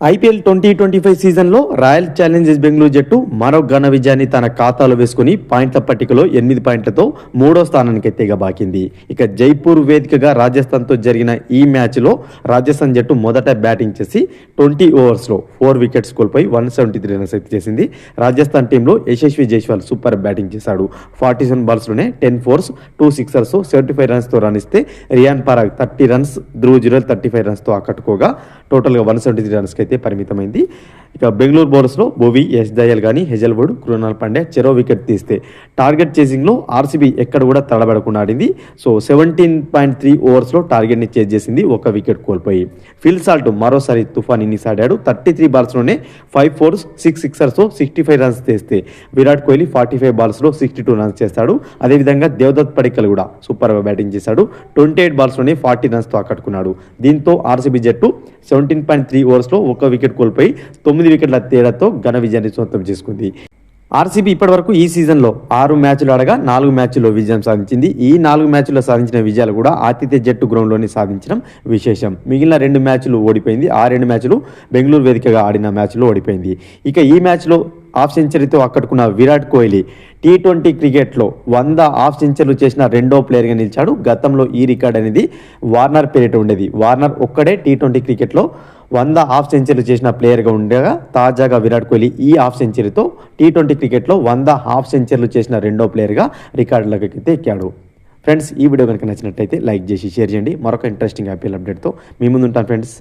IPL twenty twenty five సీజన్లో royal Challengers Bengaluru జట్టు మరో ఘన విజయాన్ని తన ఖాతాలో వేసుకుని పాయింట్ల పట్టికలో ఎనిమిది పాయింట్లతో మూడో స్థానానికి ఎత్తేగా బాకింది ఇక జైపూర్ వేదికగా రాజస్థాన్తో జరిగిన ఈ మ్యాచ్లో రాజస్థాన్ జట్టు మొదట బ్యాటింగ్ చేసి ట్వంటీ ఓవర్స్లో ఫోర్ వికెట్స్ కోల్పోయి వన్ సెవెంటీ త్రీ రన్స్ అయితే చేసింది. రాజస్థాన్ టీంలో యశస్వి జైస్వాల్ సూపర్ బ్యాటింగ్ చేశాడు. Forty seven బాల్స్లోనే ten fours two sixers seventy five రన్స్తో run ఇస్తే Riyan Parag thirty runs Dhruv Jurel thirty five రన్స్తో ఆకట్టుకోగా టోటల్గా వన్ సెవెంటీ త్రీ రన్స్కి అయితే పరిమితమైంది ఇక బెంగళూరు బౌలర్స్లో భువి ఎస్ దయాల్ కానీ హెజల్వుడ్ కృణాల్ పాండే చెరో వికెట్ తీస్తే. టార్గెట్ చేసింగ్లో ఆర్సీబీ ఎక్కడ కూడా తడబడకుండా ఆడింది. సో సెవెంటీన్ పాయింట్ త్రీ ఓవర్స్లో టార్గెట్ని చేజ్ చేసింది ఒక వికెట్ కోల్పోయి. ఫిల్ సాల్ట్ మరోసారి తుఫాన్ ఇన్నింగ్స్ ఆడాడు థర్టీ త్రీ బాల్స్లోనే ఫైవ్ ఫోర్స్ సిక్స్ సిక్సర్స్తో సిక్స్టీ ఫైవ్ రన్స్ చేస్తే విరాట్ కోహ్లీ ఫార్టీ ఫైవ్ బాల్స్లో సిక్స్టీ టూ రన్స్ చేస్తాడు. అదేవిధంగా దేవదత్ పడికల్ కూడా సూపర్ బ్యాటింగ్ చేశాడు. ట్వంటీ ఎయిట్ బాల్స్లోనే ఫార్టీ రన్స్తో ఆకట్టుకున్నాడు. దీంతో ఆర్సీబీ జట్టు సెవెంటీన్ పాయింట్ త్రీ ఓవర్స్లో ఒక వికెట్ కోల్పోయి తొమ్మిది వికెట్ల తేడాతో ఘన విజయాన్ని సొంతం చేసుకుంది. ఆర్సీబీ ఇప్పటివరకు ఈ సీజన్లో ఆరు మ్యాచ్లు ఆడగా నాలుగు మ్యాచ్ల్లో విజయం సాధించింది. ఈ నాలుగు మ్యాచ్ల్లో సాధించిన విజయాలు కూడా ఆతిథ్య జట్టు గ్రౌండ్లోనే సాధించడం విశేషం. మిగిలిన రెండు మ్యాచ్లు ఓడిపోయింది. ఆ రెండు మ్యాచ్లు బెంగళూరు వేదికగా ఆడిన మ్యాచ్లో ఓడిపోయింది. ఇక ఈ మ్యాచ్లో హాఫ్ సెంచరీతో అక్కడుకున్న విరాట్ కోహ్లీ టీ ట్వంటీ క్రికెట్లో వంద హాఫ్ సెంచరీలు చేసిన రెండో ప్లేయర్గా నిలిచాడు. గతంలో ఈ రికార్డ్ అనేది వార్నర్ పేరిట ఉండేది. వార్నర్ ఒక్కడే టీ ట్వంటీ క్రికెట్లో వంద హాఫ్ సెంచరీలు చేసిన ప్లేయర్గా ఉండగా తాజాగా విరాట్ కోహ్లీ ఈ హాఫ్ సెంచరీతో టీ ట్వంటీ క్రికెట్లో వంద హాఫ్ సెంచరీలు చేసిన రెండో ప్లేయర్గా రికార్డులకైతే ఎక్కాడు. ఫ్రెండ్స్ ఈ వీడియో కనుక నచ్చినట్టయితే లైక్ చేసి షేర్ చేయండి. మరొక ఇంట్రెస్టింగ్ ఐపీఎల్ అప్డేట్తో మీ ముందు ఉంటాను ఫ్రెండ్స్.